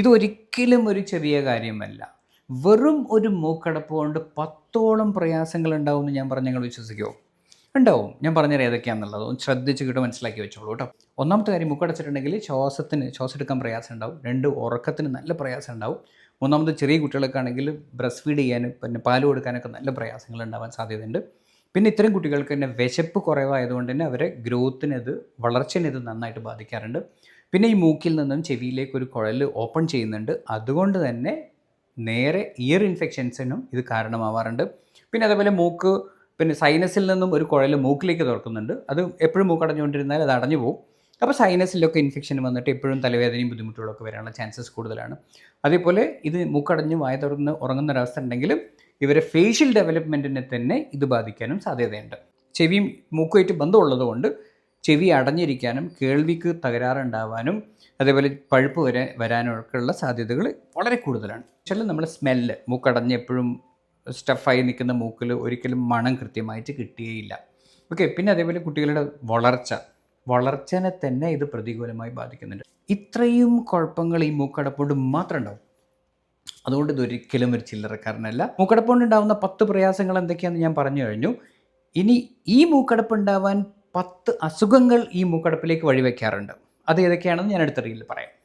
ഇതൊരിക്കലും ഒരു ചെറിയ കാര്യമല്ല. വെറും ഒരു മൂക്കടപ്പ് കൊണ്ട് പത്തോളം പ്രയാസങ്ങൾ ഉണ്ടാവുമെന്ന് ഞാൻ പറഞ്ഞ് ഞങ്ങൾ വിശ്വസിക്കുമോ ഉണ്ടാവും. ഞാൻ പറഞ്ഞുതരാം ഏതൊക്കെയാണെന്നുള്ളത്. ഒന്ന് ശ്രദ്ധിച്ച് കിട്ടും മനസ്സിലാക്കി വെച്ചോളൂ കേട്ടോ. ഒന്നാമത്തെ കാര്യം മൂക്കടച്ചിട്ടുണ്ടെങ്കിൽ ശ്വാസത്തിന് ശ്വാസം എടുക്കാൻ പ്രയാസം ഉണ്ടാവും. രണ്ട് ഉറക്കത്തിന് നല്ല പ്രയാസം ഉണ്ടാവും. മൂന്നാമത് ചെറിയ കുട്ടികളൊക്കെ ആണെങ്കിൽ ബ്രസ്റ്റ് ഫീഡ് ചെയ്യാനും പിന്നെ പാൽ കൊടുക്കാനൊക്കെ നല്ല പ്രയാസങ്ങൾ ഉണ്ടാവാൻ സാധ്യതയുണ്ട്. പിന്നെ ഇത്തരം കുട്ടികൾക്ക് തന്നെ വിശപ്പ് കുറവായതുകൊണ്ട് തന്നെ അവരെ ഗ്രോത്തിനത് വളർച്ചനെ ഇത് നന്നായിട്ട് ബാധിക്കാറുണ്ട്. പിന്നെ ഈ മൂക്കിൽ നിന്നും ചെവിയിലേക്ക് ഒരു കുഴൽ ഓപ്പൺ ചെയ്യുന്നുണ്ട്. അതുകൊണ്ട് തന്നെ നേരെ ഇയർ ഇൻഫെക്ഷൻസിനും ഇത് കാരണമാവാറുണ്ട്. പിന്നെ അതേപോലെ മൂക്ക് പിന്നെ സൈനസിൽ നിന്നും ഒരു കുഴൽ മൂക്കിലേക്ക് തുറക്കുന്നുണ്ട്. അത് എപ്പോഴും മൂക്കടഞ്ഞുകൊണ്ടിരുന്നാൽ അത് അടഞ്ഞു പോകും അപ്പോൾ സൈനസിലൊക്കെ ഇൻഫെക്ഷൻ വന്നിട്ട് എപ്പോഴും തലവേദനയും ബുദ്ധിമുട്ടുകളൊക്കെ വരാനുള്ള ചാൻസസ് കൂടുതലാണ്. അതേപോലെ ഇത് മൂക്കടഞ്ഞ് വായ തുറന്ന് ഉറങ്ങുന്ന ഒരവസ്ഥ ഉണ്ടെങ്കിലും ഇവരെ ഫേഷ്യൽ ഡെവലപ്മെന്റിനെ തന്നെ ഇത് ബാധിക്കാനും സാധ്യതയുണ്ട്. ചെവിയും മൂക്കുമായിട്ട് ബന്ധമുള്ളതുകൊണ്ട് ചെവി അടഞ്ഞിരിക്കാനും കേൾവിക്ക് തകരാറുണ്ടാവാനും അതേപോലെ പഴുപ്പ് വരെ വരാനൊക്കെയുള്ള സാധ്യതകൾ വളരെ കൂടുതലാണ്. ചില നമ്മൾ സ്മെല്ല് മൂക്കടഞ്ഞ് എപ്പോഴും സ്റ്റഫായി നിൽക്കുന്ന മൂക്കിൽ ഒരിക്കലും മണം കൃത്യമായിട്ട് കിട്ടുകയില്ല ഓക്കെ പിന്നെ അതേപോലെ കുട്ടികളുടെ വളർച്ച. വളർച്ചനെ തന്നെ ഇത് പ്രതികൂലമായി ബാധിക്കുന്നുണ്ട്. ഇത്രയും കുഴപ്പങ്ങൾ ഈ മൂക്കടപ്പോണ്ട് മാത്രം ഉണ്ടാവും. അതുകൊണ്ട് ഇതൊരിക്കലും ഒരു ചില്ലറക്കാരനല്ല. മൂക്കടപ്പുകൊണ്ട് ഉണ്ടാകുന്ന പത്ത് പ്രയാസങ്ങൾ എന്തൊക്കെയാണെന്ന് ഞാൻ പറഞ്ഞു കഴിഞ്ഞു. ഇനി ഈ മൂക്കടപ്പ് ഉണ്ടാവാൻ പത്ത് അസുഖങ്ങൾ ഈ മൂക്കടപ്പിലേക്ക് വഴിവെക്കാറുണ്ട്. അത് ഏതൊക്കെയാണെന്ന് ഞാൻ അടുത്ത റീലിൽ പറയാം.